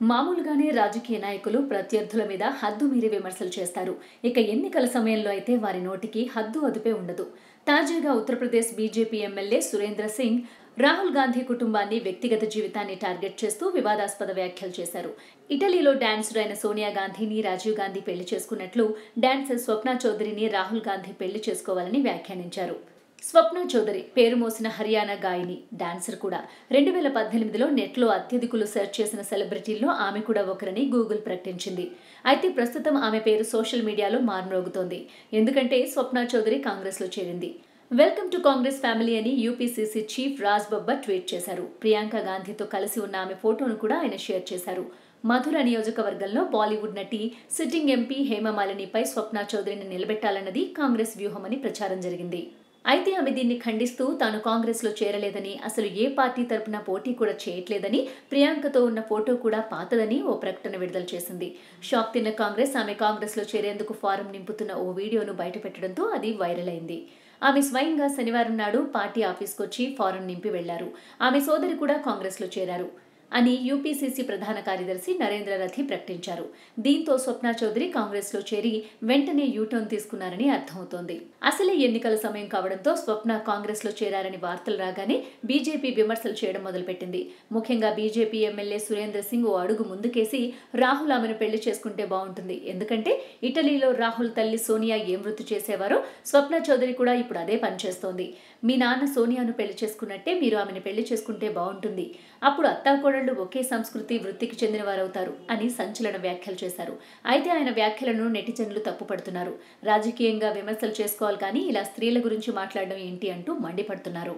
మామూలుగానే రాజకీయ నాయకులు ప్రత్యర్థుల మీద హద్దు మీరి విమర్శలు చేస్తారు. ఇక ఎన్నికల సమయంలో అయితే వారి నోటికి హద్దు అదుపే ఉండదు. తాజాగా ఉత్తరప్రదేశ్ బీజేపీ ఎమ్మెల్యే సురేంద్ర సింగ్ రాహుల్ గాంధీ కుటుంబాన్ని వ్యక్తిగత జీవితాన్ని టార్గెట్ చేస్తూ వివాదాస్పద వ్యాఖ్యలు చేశారు. ఇటలీలో డాన్సర్ అయిన సోనియా గాంధీని రాజీవ్ గాంధీ పెళ్ళి చేసుకున్నట్లు డాన్సర్ స్వప్న చౌదరిని రాహుల్ గాంధీ పెళ్ళి చేసుకోవాలని వ్యాఖ్యానించారు. స్వప్న చౌదరి పేరు మోసిన హర్యానా గాయని డాన్సర్ కూడా. రెండు వేల పద్దెనిమిదిలో నెట్లో అత్యధికులు సెర్చ్ చేసిన సెలబ్రిటీల్లో ఆమె కూడా ఒకరని గూగుల్ ప్రకటించింది. అయితే ప్రస్తుతం ఆమె పేరు సోషల్ మీడియాలో మారుమోగుతోంది ఎందుకంటే స్వప్న చౌదరి కాంగ్రెస్లో చేరింది. వెల్కమ్ టు కాంగ్రెస్ ఫ్యామిలీ అని UPCC chief Raj Babbar tweet చేశారు. ప్రియాంక గాంధీతో కలిసి ఉన్న ఆమె ఫోటోను కూడా ఆయన షేర్ చేశారు. మధుర నియోజకవర్గంలో బాలీవుడ్ నటి సిట్టింగ్ ఎంపీ హేమమాలినిపై స్వప్న చౌదరిని నిలబెట్టాలన్నది కాంగ్రెస్ వ్యూహమని ప్రచారం జరిగింది. అయితే ఆమె దీన్ని ఖండిస్తూ తాను కాంగ్రెస్లో చేరలేదని అసలు ఏ పార్టీ తరపున పోటీ కూడా చేయట్లేదని ప్రియాంకతో ఉన్న ఫోటో కూడా పాతదని ఓ ప్రకటన విడుదల చేసింది. షాక్ తిన్న కాంగ్రెస్ ఆమె కాంగ్రెస్లో చేరేందుకు ఫారం నింపుతున్న ఓ వీడియోను బయటపెట్టడంతో అది వైరల్ అయింది. ఆమె స్వయంగా శనివారం నాడు పార్టీ ఆఫీస్కొచ్చి ఫారం నింపి వెళ్ళారు. ఆమె సోదరి కూడా కాంగ్రెస్లో చేరారు. అని యూపీసీసీ ప్రధాన కార్యదర్శి నరేంద్ర రథి ప్రకటించారు. దీంతో స్వప్న చౌదరి కాంగ్రెస్లో చేరి వెంటనే యూటర్న్ తీసుకున్నారని అర్థమవుతోంది. అసలే ఎన్నికల సమయం కావడంతో స్వప్న కాంగ్రెస్లో చేరారని వార్తలు రాగానే బీజేపీ విమర్శలు చేయడం మొదలుపెట్టింది. ముఖ్యంగా బీజేపీ ఎమ్మెల్యే సురేంద్ర సింగ్ ఓ అడుగు ముందుకేసి రాహుల్ ఆమెను పెళ్ళి చేసుకుంటే బాగుంటుంది. ఎందుకంటే ఇటలీలో రాహుల్ తల్లి సోనియా ఏ మృతి చేసేవారో స్వప్న చౌదరి కూడా ఇప్పుడు అదే పనిచేస్తోంది మీ నాన్న సోనియాను పెళ్ళి చేసుకున్నట్టే మీరు ఆమెను పెళ్ళి చేసుకుంటే బాగుంటుంది. అప్పుడు అత్తాకోడళ్ళు ఒకే సంస్కృతి వృత్తికి చెందిన వారవుతారు అని సంచలన వ్యాఖ్యలు చేశారు. అయితే ఆయన వ్యాఖ్యలను నెటిజన్లు తప్పుపడుతున్నారు. రాజకీయంగా విమర్శలు చేసుకోవాలి కానీ ఇలా స్త్రీల గురించి మాట్లాడడం ఏంటి అంటూ మండిపడుతున్నారు.